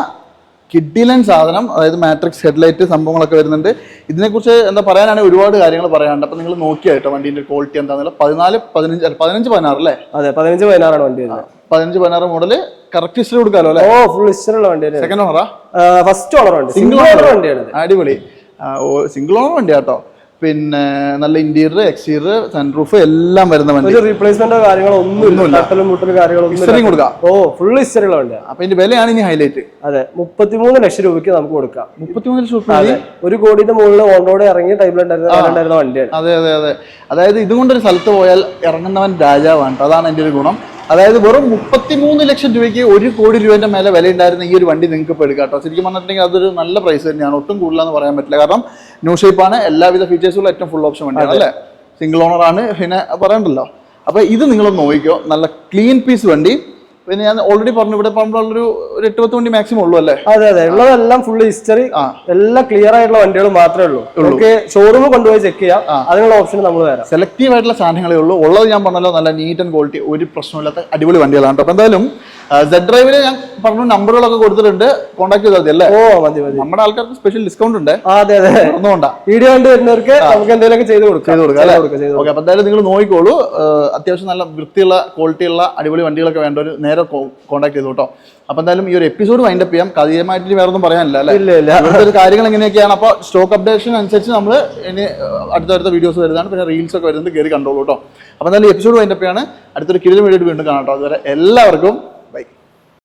Speaker 1: കിഡിലൻ സാധനം അതായത് മാട്രിക്സ് ഹെഡ്ലൈറ്റ് സംഭവങ്ങളൊക്കെ വരുന്നുണ്ട്. ഇതിനെക്കുറിച്ച് എന്താ പറയാനാണെങ്കിൽ ഒരുപാട് കാര്യങ്ങൾ പറയാനുണ്ട്. അപ്പോൾ നിങ്ങൾ നോക്കിയാൽ കേട്ടോ വണ്ടീന്റെ ക്വാളിറ്റി എന്താണെന്നുള്ള. പതിനാല് പതിനഞ്ച് പതിനഞ്ച് പതിനാറ് അല്ലേ?
Speaker 2: അതെ പതിനഞ്ച് പതിനാറാണ് വണ്ടി വരുന്നത്.
Speaker 1: പതിനഞ്ച് പതിനാറ് മോഡൽ കറക്റ്റ് ഹിസ്റ്ററി കൊടുക്കാമല്ലോ അല്ലേ?
Speaker 2: ഓ ഫുൾ ഹിസ്റ്ററുള്ള ഉള്ള തന്നെയാണ്.
Speaker 1: സെക്കൻഡ് ഓണറാ
Speaker 2: ഫസ്റ്റ് ഓണർ വണ്ടി. Single owner. വണ്ടിയാണ്
Speaker 1: അടിപൊളി. സിംഗിൾ ഓണർ വണ്ടി കേട്ടോ പിന്നെ നല്ല ഇന്റീരിയർ എക്സ്റ്റീരിയർ സൺറൂഫ് എല്ലാം വരുന്ന വണ്ടി.
Speaker 2: റീപ്ലേസ്മെന്റോ കാര്യങ്ങളോ
Speaker 1: കൊടുക്കാം.
Speaker 2: ഓ ഫുൾ ഹിസ്റ്ററിയുള്ള വണ്ടിയാണ്
Speaker 1: അപ്പൊ ഇതിന്റെ വിലയാണ് ഇനി ഹൈലൈറ്റ്
Speaker 2: അതെ മുപ്പത്തിമൂന്ന് ലക്ഷം രൂപയ്ക്ക് നമുക്ക് കൊടുക്കാം.
Speaker 1: മുപ്പത്തിമൂന്ന് ലക്ഷം രൂപ
Speaker 2: ഒരു കോടിന്റെ മുകളിൽ ഓൺ റോഡ് ഇറങ്ങിയ ടൈമിലുണ്ടായിരുന്ന വണ്ടിയാണ്.
Speaker 1: അതെ അതെ അതെ. അതായത് ഇതുകൊണ്ടൊരു സ്ഥലത്ത് പോയാൽ ഇറങ്ങുന്നവൻ രാജാവാണ്. അതാണ് എന്റെ ഒരു ഗുണം. അതായത് വെറും മുപ്പത്തിമൂന്ന് ലക്ഷം രൂപയ്ക്ക് ഒരു കോടി രൂപേന്റെ മേലെ വില ഉണ്ടായിരുന്ന ഈ ഒരു വണ്ടി നിങ്ങൾക്ക് ഇപ്പോൾ എടുക്കാം കേട്ടോ ശരിക്കും പറഞ്ഞിട്ടുണ്ടെങ്കിൽ അതൊരു നല്ല പ്രൈസ് തന്നെയാണ്. ഒട്ടും കൂടുതലെന്ന് പറയാൻ പറ്റില്ല. കാരണം ന്യൂ ഷേപ്പാണ് എല്ലാവിധ ഫീച്ചേഴ്സുള്ള ഏറ്റവും ഫുൾ ഓപ്ഷൻ വണ്ടിയാണ് അല്ലേ? സിംഗിൾ ഓണറാണ് ആണ്. പിന്നെ പറയണ്ടല്ലോ. അപ്പോൾ ഇത് നിങ്ങളൊന്ന് നോക്കിക്കോ. നല്ല ക്ലീൻ പീസ് വണ്ടി. പിന്നെ ഞാൻ ഓൾറെഡി പറഞ്ഞു ഇവിടെ പറയുമ്പോഴൊരു ഒരു എട്ട് പത്ത് വണ്ടി മാക്സിമം ഉള്ളൂ അല്ലേ?
Speaker 2: അതെ അതെ. ഉള്ളതെല്ലാം ഫുൾ ഹിസ്റ്ററി
Speaker 1: ആ.
Speaker 2: എല്ലാം ക്ലിയർ ആയിട്ടുള്ള വണ്ടികൾ മാത്രമേ ഉള്ളൂ. നമുക്ക് ഷോറൂമിൽ കൊണ്ടുപോയി ചെക്ക് ചെയ്യാം. അതിനുള്ള ഓപ്ഷൻ നമ്മൾ തരാം.
Speaker 1: സെലക്റ്റീവ് ആയിട്ടുള്ള സാധനങ്ങളേ ഉള്ളൂ. ഉള്ളത് ഞാൻ പറഞ്ഞല്ലോ നല്ല നീറ്റ് ആൻഡ് ക്വാളിറ്റി ഒരു പ്രശ്നമില്ലാത്ത അടിപൊളി വണ്ടികളാണ് കേട്ടോ. അപ്പൊ എന്തായാലും സെഡ് ഡ്രൈവിൽ ഞാൻ പറഞ്ഞു നമ്പറുകളൊക്കെ കൊടുത്തിട്ടുണ്ട്. കോൺടാക്ട് ചെയ്താൽ മതി അല്ലേ?
Speaker 2: ഓ മതി മതി.
Speaker 1: നമ്മുടെ ആൾക്കാർക്ക് സ്പെഷ്യൽ ഡിസ്കൗണ്ട് ഉണ്ട്.
Speaker 2: അതെ അതെ.
Speaker 1: ഒന്നുകൊണ്ടാ
Speaker 2: വീഡിയോ കണ്ട് വരുന്നവർക്ക് നമുക്ക് എന്തെങ്കിലുമൊക്കെ ചെയ്ത് കൊടുക്കാം.
Speaker 1: ചെയ്ത് കൊടുക്കാം അല്ലേ? ഓക്കെ അപ്പൊ എന്തായാലും നിങ്ങൾ നോക്കിക്കോളൂ. അത്യാവശ്യം നല്ല വൃത്തിയുള്ള ക്വാളിറ്റിയുള്ള അടിപൊളി വണ്ടികളൊക്കെ വേണ്ടവർ നേരെ കോൺടാക്ട് ചെയ്തു കേട്ടോ. അപ്പൊ എന്തായാലും ഈ ഒരു എപ്പിസോഡ് വൈൻഡപ്പ് ചെയ്യാം. കഥയമായിട്ട് വേറെ ഒന്നും പറയാനില്ല അല്ലേ?
Speaker 2: ഇല്ല ഇല്ല.
Speaker 1: ഇവിടുത്തെ കാര്യങ്ങൾ എങ്ങനെയൊക്കെയാണ്? അപ്പോൾ സ്റ്റോക്ക് അപ്ഡേഷൻ അനുസരിച്ച് നമ്മൾ ഇനി അടുത്തടുത്ത വീഡിയോസ് വരുന്നതാണ്. പിന്നെ റീൽസ് ഒക്കെ വരുന്നത് കയറി കണ്ടോളൂ കേട്ടോ. അപ്പോൾ എന്തായാലും എപ്പിസോഡ് വൈൻഡപ്പ് ചെയ്യാണ്. അടുത്തൊരു കിഴിൽ വീഡിയോ വീണ്ടും കാണാം കേട്ടോ. അതുവരെ എല്ലാവർക്കും